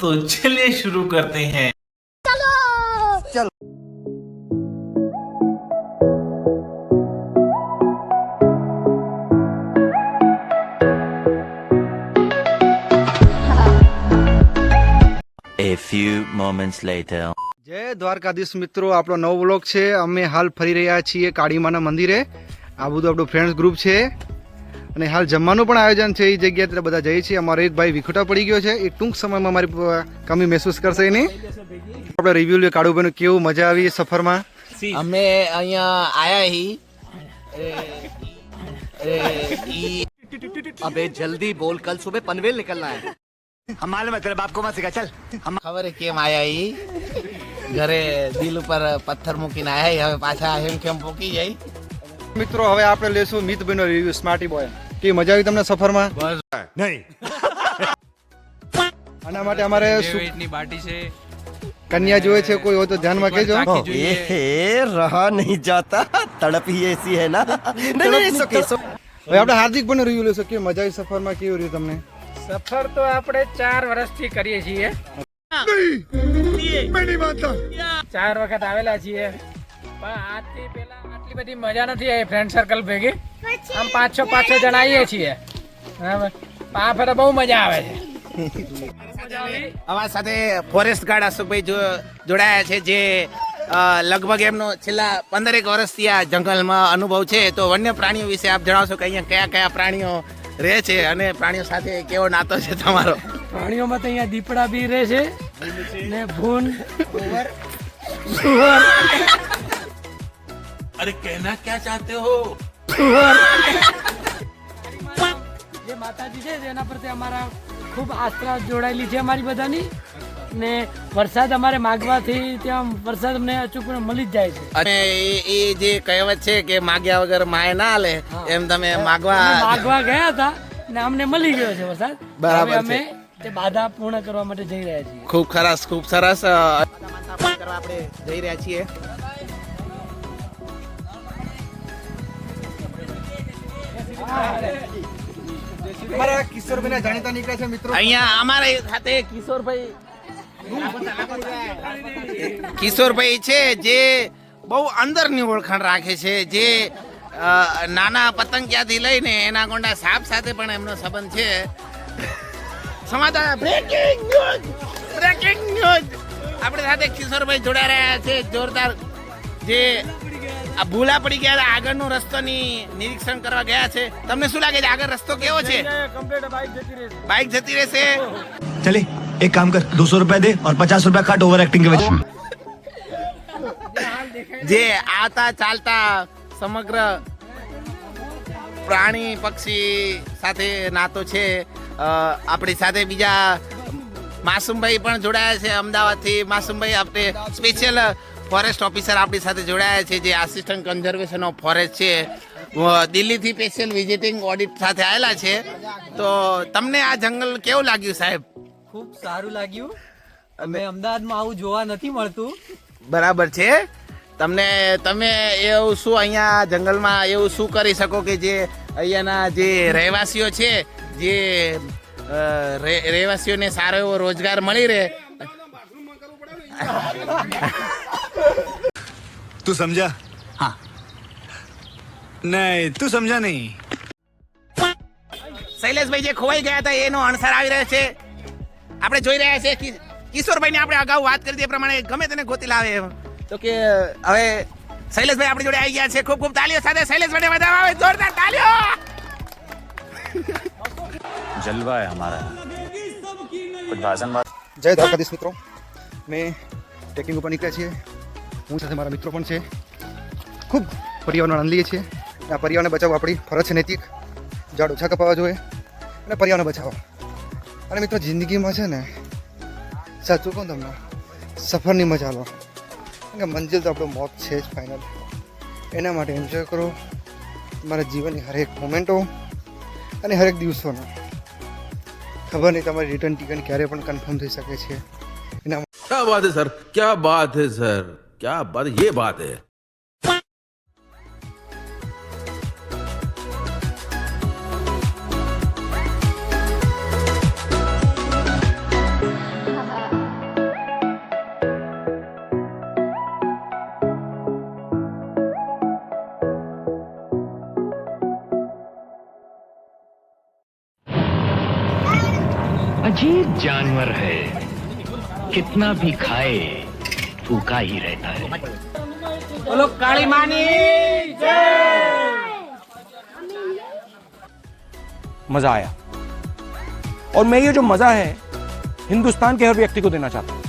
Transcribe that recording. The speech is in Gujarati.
तो चलिए शुरू करते हैं A few moments later. જય દ્વારકાધીશ મિત્રો આપણો નવો વ્લોગ છે અમે હાલ ફરી રહ્યા છીએ કાળીમાના મંદિરે આ બધું આપણું ફ્રેન્ડ્સ ગ્રુપ છે અને હાલ જમવાનું પણ આયોજન છે એ જગ્યાએ ત્યારે બધા જઈએ છીએ. અમારો એક ભાઈ વિખોટો પડી ગયો છે. એ ટૂંક સમયમાં મારી કમી મહેસૂસ કરશે નહીં આપણે રિવ્યુ લઈએ કાળુભાઈનું કેવું મજા આવી સફરમાં. અમે અહીંયા આયા હી. અબે જલ્દી બોલ કલ સુબહ પનવેલ નિકલના હે. હમ માલુમ હે તેરે બાપ કો મત સિખા ચલ. ખબર કેમ આયા હી? ઘરે દિલ ઉપર પથ્થર મૂકીને આયા હી હવે પાછા હેમ ખેમ પોકી જાય? મિત્રો હવે આપણે લેશું મિતભાઈનો રિવ્યુ સ્માર્ટી બોય કે મજા આવી તમને સફરમાં? નહીં. આના માટે અમારે સુખની બાટી છે. કન્યા જોવે છે કોઈ હોય તો ધ્યાનમાં કહેજો. એ રહા નહીં જાતા. તડપ એસી હે ના. નહીં ઓકે હવે આપણે હાર્દિક પણ રિવ્યુ લેશો કે મજા આવી સફરમાં કેવું રહ્યું તમને? સફર તો આપણે ચાર વર્ષથી કરીએ છીએ. ચાર વખત આવેલા છીએ. પણ આજથી પહેલા આટલી બધી મજા નથી આવી ફ્રેન્ડ સર્કલ ભેગી. આમ પાંચ છ પાંચ છ જણા આવીએ છીએ. બરાબર? આ ફરે બહુ મજા આવે છે. અમારા સાથે ફોરેસ્ટ ગાર્ડ અશોકભાઈ જોડાયા છે જે લગભગ એમનો છેલ્લા પંદરેક વર્ષથી આ જંગલમાં અનુભવ છે. તો વન્ય પ્રાણીઓ વિશે આપ જણાવશો કે અહીંયા કયા કયા પ્રાણીઓ રહે છે અને પ્રાણીઓ સાથે કેવો નાતો છે તમારો? પ્રાણીઓમાં તો અહીંયા દીપડા બી રહે છે ને ભૂન अरे कहना क्या चाहते हो જે માતાજી છે તેના પ્રત્યે અમારા ખૂબ આસ્થા જોડાયેલી છે અમારી બધાની ને વરસાદ અમારે માગવાથી ત્યાં વરસાદ અમને અચૂક મળી જ જાય છે અને એ- એ જે કહેવત છે કે માગ્યા વગર માય ના હાલે એમ તમે અમે માગવા માગવા ગયા હતા ને અમને મળી ગયો છે વરસાદ બરાબર હવે અમે છે. તે બાધા પૂર્ણ કરવા માટે જઈ રહ્યા છીએ ખૂબ સરસ ખૂબ સરસ અ, કરવા આપણે જઈ રહ્યા છીએ અમારા કિશોરભાઈના જાણીતા નીકળે છે મિત્રો. અહીંયા અમારા સાથે કિશોરભાઈ. કિશોરભાઈ છે જે બહુ અંદરની ઓળખાણ રાખે છે, જે નાના પતંગિયાથી લઈને એના ગોંડા સાપ સાથે પણ એમનો સંબંધ છે. સમાચાર બ્રેકિંગ ન્યૂઝ બ્રેકિંગ ન્યૂઝ આપણી સાથે કિશોરભાઈ જોડાઈ રહ્યા છે, જોરદાર જે આ ભૂલા પડી ગયા આગળનો રસ્તો ની નિરીક્ષણ કરવા ગયા છે. તમને શું લાગે છે? આગળ રસ્તો કેવો છે? બાઇક જતી રહેશે. ચલે એક કામ કર દોસો રૂપિયા દે ઓર પચાસ રૂપિયા કાટ ઓવર એક્ટિંગ કે જે આવતા ચાલતા સમગ્ર પ્રાણી પક્ષી સાથે નાતો છે. આપણી સાથે બીજા માસુમભાઈ પણ જોડાયા છે અમદાવાદથી. માસુમભાઈ આપણે સ્પેશિયલ ફોરેસ્ટ ઓફિસર આપણી સાથે જોડાયા છે જે આસિસ્ટન્ટ કન્ઝર્વેશન ઓફ ફોરેસ્ટ છે. દિલ્હીથી સ્પેશિયલ વિઝિટિંગ ઓડિટ સાથે આવેલા છે. તો તમને આ જંગલ કેવું લાગ્યું સાહેબ? ખૂબ સારું લાગ્યું. અમે અમદાવાદમાં આવું જોવા નથી મળતું. બરાબર છે. તમને તમે એવું શું અહીંયા જંગલમાં એવું શું કરી શકો કે જે અહીંયાના જે રહેવાસીઓ છે જે રહેવાસીઓને સારો એવો રોજગાર મળી રહે? તું સમજા હા નહીં તું સમજા નહીં શૈલેષભાઈ જે ખોવાઈ ગયા હતા એનો અણસાર આવી રહ્યો છે આપણે જોઈ રહ્યા છીએ કિશોરભાઈને આપણે અગાઉ વાત કરી હતી પ્રમાણે ગમે તેને ગોતી લાવે તો કે હવે શૈલેષભાઈ આપણી જોડે આવી ગયા છે ખૂબ ખૂબ તાલીઓ સાથે શૈલેષભાઈ વધાવવા આવે જોરદાર તાલીઓ! જલવા હે હમારા જય દ્વારકાધીશ મિત્રો. મેં ટ્રેકિંગ ઉપર નીકળ્યા છીએ. હું સાથે મારા મિત્રો પણ છે. ખૂબ પર્યાવરણ આનંદ લઈએ છીએ અને આ પર્યાવરણને બચાવવું આપણી ફરજ છે નૈતિક. ઝાડ ઓછા કપાવવા જોઈએ. અને પર્યાવરણ બચાવો. અને મિત્રો, જિંદગીમાં છે ને, સાચું કહું તમને, સફરની મજા લો. કારણ કે મંજિલ તો આપણો મોત છે જ ફાઇનલ એના માટે એન્જોય કરો. મારા જીવનની હરેક મોમેન્ટો અને હરેક દિવસોના. ખબર નહીં તમારી રિટર્ન ટિકિટ ક્યારે પણ કન્ફર્મ થઈ શકે છે. એના ક્યાં વાત હે સર ક્યાં વાત હે સર क्या बात ये बात है। अजीब जानवर है। कितना भी खाए फूका ही रहता है। बोलो काली मानी मज़ा आया। और मैं ये जो मज़ा है हिंदुस्तान के हर व्यक्ति को देना चाहता हूँ।